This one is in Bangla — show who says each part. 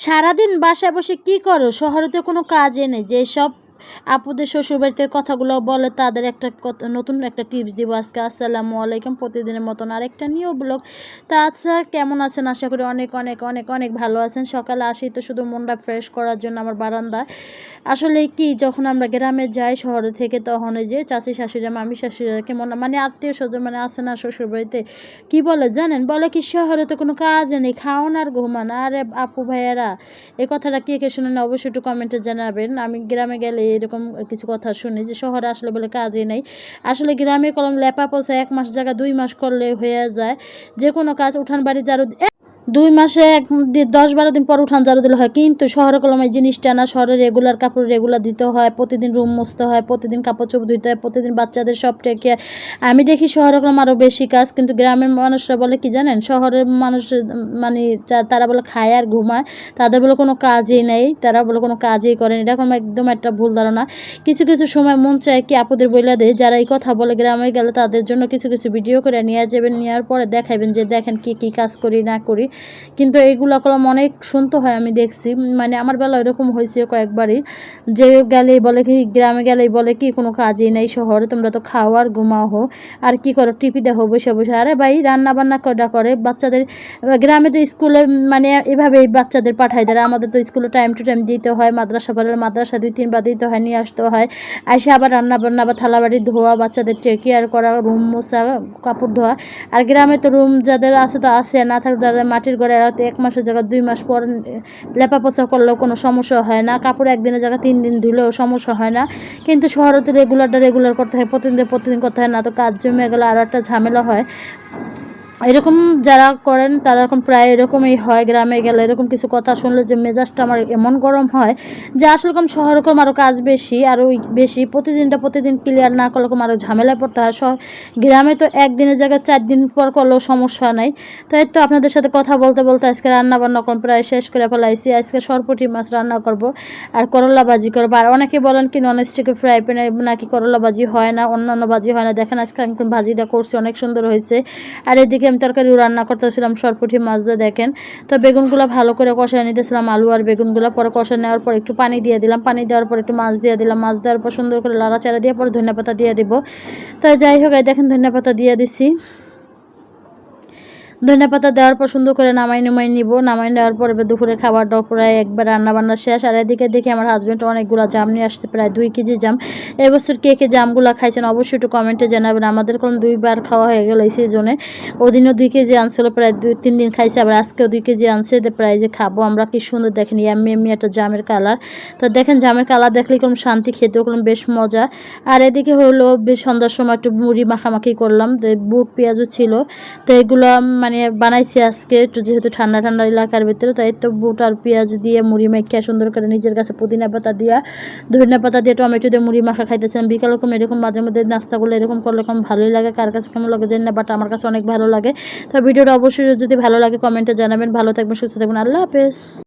Speaker 1: সারাদিন বাসায় বসে কি করো? শহরে তো কোনো কাজে নেই। যেসব আপুদের শ্বশুরবাড়িতে কথাগুলো বলে তাদের একটা নতুন একটা টিপস দিব আজকে। আসসালামু আলাইকুম। প্রতিদিনের মতন আরেকটা নিউ ব্লগ। তা আচ্ছা কেমন আছেন? আশা করি অনেক অনেক অনেক অনেক ভালো আছেন। সকালে আসি তো শুধু মনটা ফ্রেশ করার জন্য আমার বারান্দা আসলে কি, যখন আমরা গ্রামে যাই শহরে থেকে, তখন যে চাচি শাশুড়ি, মামি শাশুড়ি কেমন মানে আত্মীয় স্বজন মানে আছে না শ্বশুরবাড়িতে, কি বলে জানেন? বলে কি শহরে তো কোনো কাজ নেই খাওন আর ঘুমান আরে আপু ভাইয়েরা এই কথাটা কে কে শুনেন অবশ্যই একটু কমেন্টে জানাবেন। আমি গ্রামে গেলে এরকম কিছু কথা শুনি যে শহরে আসলে বলে কাজই নেই। আসলে গ্রামে কলম লেপা পোষা এক মাস জায়গা দুই মাস করলে হয়ে যায়। যে কোনো কাজ উঠান বাড়ি জারু দুই মাসে এক দশ বারো দিন পর উঠান ঝাড়ু দিলে হয়। কিন্তু শহরে কলমে জিনিসটা না, শহরে রেগুলার কাপড় রেগুলার দিতে হয়, প্রতিদিন রুম মুছতে হয়, প্রতিদিন কাপড় চোপড় ধুতে হয়, প্রতিদিন বাচ্চাদের সব টেক আমি দেখি শহরে কলম আরও বেশি কাজ, কিন্তু গ্রামের মানুষরা বলে কি জানেন? শহরের মানুষ মানে তারা বলে খায় আর ঘুমায়, তাদের বলে কোনো কাজই নেই, তারা বলে কোনো কাজই করেন, এরকম একদম একটা ভুল ধারণা। কিছু কিছু সময় মন চায় কি আপুদের বইলা দেয় যারা এই কথা বলে গ্রামে গেলে তাদের জন্য কিছু কিছু ভিডিও করে নিয়ে যাবেন, নেওয়ার পরে দেখাবেন যে দেখেন কি কি কাজ করি, না করি। কিন্তু এইগুলো কলম অনেক শুনতে হয় আমি দেখছি। মানে আমার বেলা এরকম হয়েছে কয়েকবারই যে গেলেই বলে কি, গ্রামে গেলেই বলে কি, কোনো কাজই নেই শহরে, তোমরা তো খাও আর ঘুমাও। হো আর কি করো, টিপি দেখো, বসে বসে। আরে ভাই রান্না বান্না করা? বাচ্চাদের, গ্রামে তো স্কুলে মানে এভাবেই বাচ্চাদের পাঠায় দেয়। আমাদের তো স্কুলে টাইম টু টাইম দিতে হয়, মাদ্রাসা পড়ার মাদ্রাসা দুই, তিনবার দিতে হয়, নিয়ে আসতে হয়। এসে আবার রান্না বান্না বা থালা বাড়ি ধোয়া, বাচ্চাদের টেক কেয়ার করা রুম মোছা, কাপড় ধোয়া। আর গ্রামে তো রুম যাদের আছে তো আছে, না থাকে যারা মাটির ঘরে এড়াতে এক মাসের জায়গায় দুই মাস পর লেপা পোছা করলেও কোনো সমস্যা হয় না। কাপড় একদিনের জায়গায় তিন দিন ধুলেও সমস্যা হয় না। কিন্তু শহরে রেগুলারটা রেগুলার করতে হয়, প্রতিদিন প্রতিদিন করতে হয়, না তো কাজ জমে গেলে আরও একটা ঝামেলা হয়। এরকম যারা করেন, তারা এখন প্রায় এরকমই হয়, গ্রামে গেলে এরকম কিছু কথা শুনলে যে মেজাজটা আমার এমন গরম হয় যে আসলে কম শহর রকম আরও কাজ বেশি আরও বেশি প্রতিদিনটা প্রতিদিন ক্লিয়ার না করলে আরও ঝামেলায় পড়তে হয়। শহর, গ্রামে তো একদিনের জায়গায় চার দিন পর করলেও সমস্যা নাই। তাই তো আপনাদের সাথে কথা বলতে বলতে আজকে রান্না বান্না কম প্রায় শেষ করে ফেলাইছি। আজকে সরপুটি মাছ রান্না করব আর করলা ভাজি করব। আর অনেকে বলেন কি নন ননস্টিকে ফ্রাই প্যানে নাকি করলা ভাজি হয় না, অন্যান্য ভাজি হয় না। দেখেন আজকে আমি ভাজিটা করছি, অনেক সুন্দর হয়েছে। আর এদিকে আমি তরকারিও রান্না করতেছিলাম, সরপুটি মাছ দিয়ে দেখেন। তো বেগুনগুলো ভালো করে কষায় নিতেছিলাম, আলু আর বেগুনগুলো। পরে কষা নেওয়ার পর একটু পানি দিয়ে দিলাম, পানি দেওয়ার পর একটু মাছ দিয়ে দিলাম। মাছ দেওয়ার পর সুন্দর করে লাড়াচাড়া দিয়ে পরে ধনিয়া পাতা দিয়ে দিব। তো যাই হোক দেখেন ধনিয়া পাতা দিয়ে দিছি। ধনিয়া পাতা দেওয়ার পর সুন্দর করে নামাই নামাই নিব। নামাই নেওয়ার পর এবার দুপুরে খাবারটাও প্রায় একবার রান্না বান্না শেষ। আর এদিকে দেখি আমার হাজব্যান্ড অনেকগুলো জাম নিয়ে আসতে প্রায় দুই কেজি জাম। এবছর কে কে জামগুলো খাইছেন অবশ্যই একটু কমেন্টে জানাবেন। আমাদের কোন দুইবার খাওয়া হয়ে গেল এই সিজনে ওদিনও দুই কেজি আনছিল, প্রায় দুই, তিন দিন খাইছে, আবার আজকেও দুই কেজি আনছে। প্রায় যে খাব, আমরা কি সুন্দর দেখেন এমনি এমনি একটা জামের কালার তো দেখেন জামের কালার দেখলে কোনো শান্তি, খেতেও কোনো বেশ মজা। আর এদিকে হলো, বেশ সন্ধ্যার সময় একটু মুড়ি মাখামাখি করলাম। বুট, পেঁয়াজও ছিল। তো এগুলো মানে বানাইছি আজকে। একটু যেহেতু ঠান্ডা ঠান্ডা এলাকার ভিতরে, তাই তো বুট আর পেঁয়াজ দিয়ে মুড়ি মাখিয়া সুন্দর করে নিজের কাছে পুদিনা পাতা দিয়া, ধনিয়া পাতা দিয়ে টমেটো দিয়ে মুড়ি মাখা খাইতেছিলাম। বিকাল রকম এরকম মাঝে মধ্যে নাস্তাগুলো এরকম করলে কম ভালোই লাগে, কার কাছে কেমন লাগে জানি না বাট আমার কাছে অনেক ভালো লাগে। তো ভিডিওটা অবশ্যই যদি ভালো লাগে, কমেন্টে জানাবেন। ভালো থাকবেন, সুস্থ থাকবেন। আল্লাহ হাফেজ।